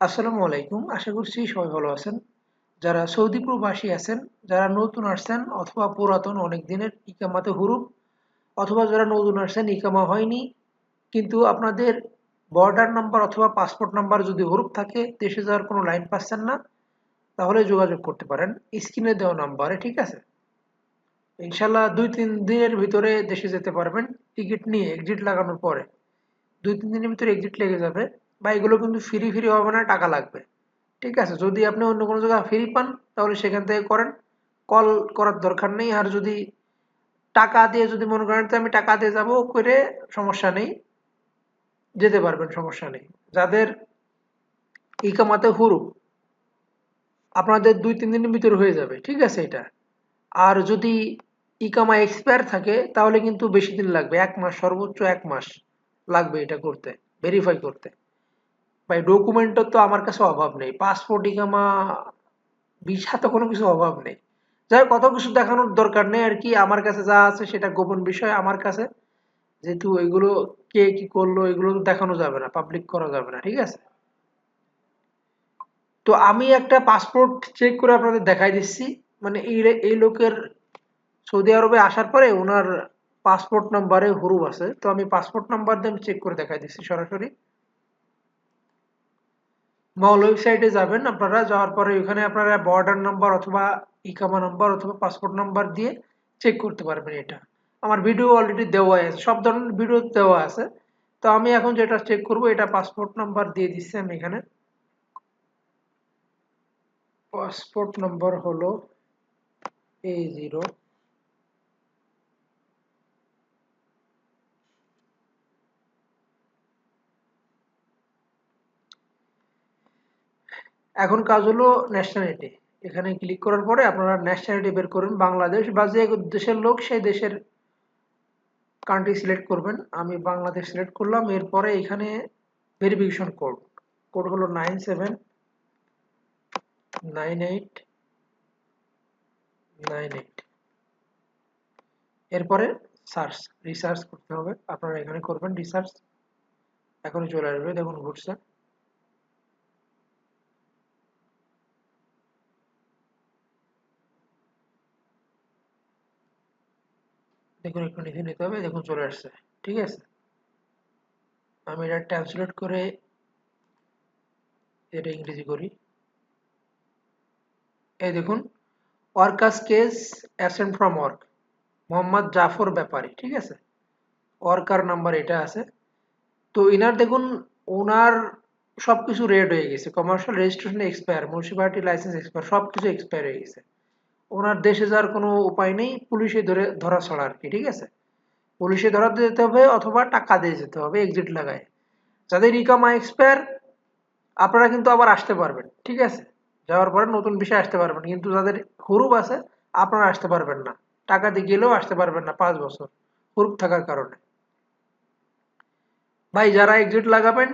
আসসালামু আলাইকুম। আশা করছি সবাই ভালো আছেন। যারা সৌদি প্রবাসী আছেন, যারা নতুন আসছেন অথবা পুরাতন অনেক দিনের ইকামাতে হুরুপ, অথবা যারা নতুন আসছেন ইকামা হয়নি, কিন্তু আপনাদের বর্ডার নাম্বার অথবা পাসপোর্ট নাম্বার যদি হুরুপ থাকে, দেশে যাওয়ার কোনো লাইন পাচ্ছেন না, তাহলে যোগাযোগ করতে পারেন। স্ক্রিনে দেওয়া নাম্বারে ঠিক আছে? ইনশাল্লাহ দুই তিন দিনের ভিতরে দেশে যেতে পারবেন। টিকিট নিয়ে এক্সিট লাগানোর পরে। দুই তিন দিনের ভিতরে এক্সিট লেগে যাবে। বা এগুলো কিন্তু ফ্রি ফ্রি হবে না, টাকা লাগবে। ঠিক আছে? যদি আপনি অন্য কোনো জায়গায় ফ্রি পান, তাহলে সেখান থেকে করেন। কল করার দরকার নেই। আর যদি টাকা দিয়ে যদি মনে করেন তো আমি টাকা দিয়ে যাব করে সমস্যা নেই, যেতে পারবেন, সমস্যা নেই। যাদের ইকামাতে হুরু আপনাদের দুই, তিন দিনের ভিতরে হয়ে যাবে। ঠিক আছে এটা? আর যদি ইকামা এক্সপায়ার থাকে, তাহলে কিন্তু বেশি দিন লাগবে। এক মাস, সর্বোচ্চ এক মাস লাগবে এটা করতে ভেরিফাই করতে। ভাই ডকুমেন্টের তো আমার কাছে অভাব নেই। পাসপোর্ট ইকামা ভিসা তো কোনো কিছু অভাব নেই। যাই কত কিছু দেখানোর দরকার নেই আর কি। আমার কাছে যা আছে সেটা গোপন বিষয় আমার কাছে। যেহেতু এগুলো কে কি করল, এগুলো তো দেখানো যাবে না পাবলিক করা যাবে না, ঠিক আছে? তো আমি একটা পাসপোর্ট চেক করে আপনাদের দেখাই দিচ্ছি। মানে এই এই লোকের সৌদি আরবে আসার পরে ওনার পাসপোর্ট নাম্বারে হুরুব আছে। তো আমি পাসপোর্ট নাম্বার দিয়ে আমি চেক করে দেখাই দিচ্ছি সরাসরি। মল ওয়েবসাইটে যাবেন আপনারা, যাওয়ার পরে ওখানে আপনারা বর্ডার নাম্বার অথবা ইকামা নাম্বার অথবা পাসপোর্ট নাম্বার দিয়ে চেক করতে পারবেন এটা। আমার ভিডিও অলরেডি দেওয়া আছে, সব ধরনের ভিডিও দেওয়া আছে। তো আমি এখন যেটা চেক করব, এটা পাসপোর্ট নাম্বার দিয়ে দিচ্ছি আমি এখানে। পাসপোর্ট নাম্বার হলো এ জিরো এখন কাজ হলো ন্যাশনালিটি এখানে ক্লিক করার পরে আপনারা ন্যাশনালিটি বের করবেন বাংলাদেশ বা যে দেশের লোক, সেই দেশের কান্ট্রি সিলেক্ট করবেন। আমি বাংলাদেশ সিলেক্ট করলাম। এরপরে এখানে ভেরিফিকেশন কোড কোড হলো nine seven nine eight nine eight এরপরে সার্চ রিসার্চ করতে হবে। আপনারা এখানে করবেন রিসার্চ এখনই চলে আসবে। দেখুন ঘুরছে। দেখুন একটু নিচে নিতে হবে, দেখুন চলে আসছে, ঠিক আছে? আমি এটা ট্রান্সলেট করে এটা ইংরেজি করি। এই দেখুন workers case absent from work Mohammad Jafar Bepari, ঠিক আছে? ওয়ার্কার নাম্বার এটা আছে। তো ইনার দেখুন, ওনার সব কিছু রেড হয়ে গেছে commercial registration expire municipality license expire সব কিছু এক্সপায়ার হয়ে গেছে। ওনার দেশে যাওয়ার কোনো উপায় নেই, পুলিশে ধরে, ধরা ছাড়া আর কি, ঠিক আছে? পুলিশে ধরাতে যেতে হবে অথবা টাকা দিয়ে যেতে হবে এক্সিট লাগায়। যাদের ইকামা এক্সপায়ার আপনারা কিন্তু আবার আসতে পারবেন, ঠিক আছে? যাওয়ার পরে নতুন বিষয় আসতে পারবেন, কিন্তু যাদের হুরুপ আছে, আপনারা আসতে পারবেন না। টাকা দিয়ে গেলেও আসতে পারবেন না পাঁচ বছর, হুরুপ থাকার কারণে। ভাই, যারা এক্সিট লাগাবেন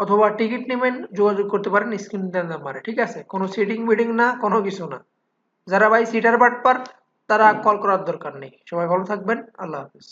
অথবা টিকিট নেবেন, যোগাযোগ করতে পারেন স্ক্রিন নাম্বারে ঠিক আছে? কোনো সিটিং মিটিং না, কোনো কিছু না। যারা ভাই সিটার বাটপার তারা কল করার দরকার নেই। সবাই ভালো থাকবেন। আল্লাহ হাফিজ।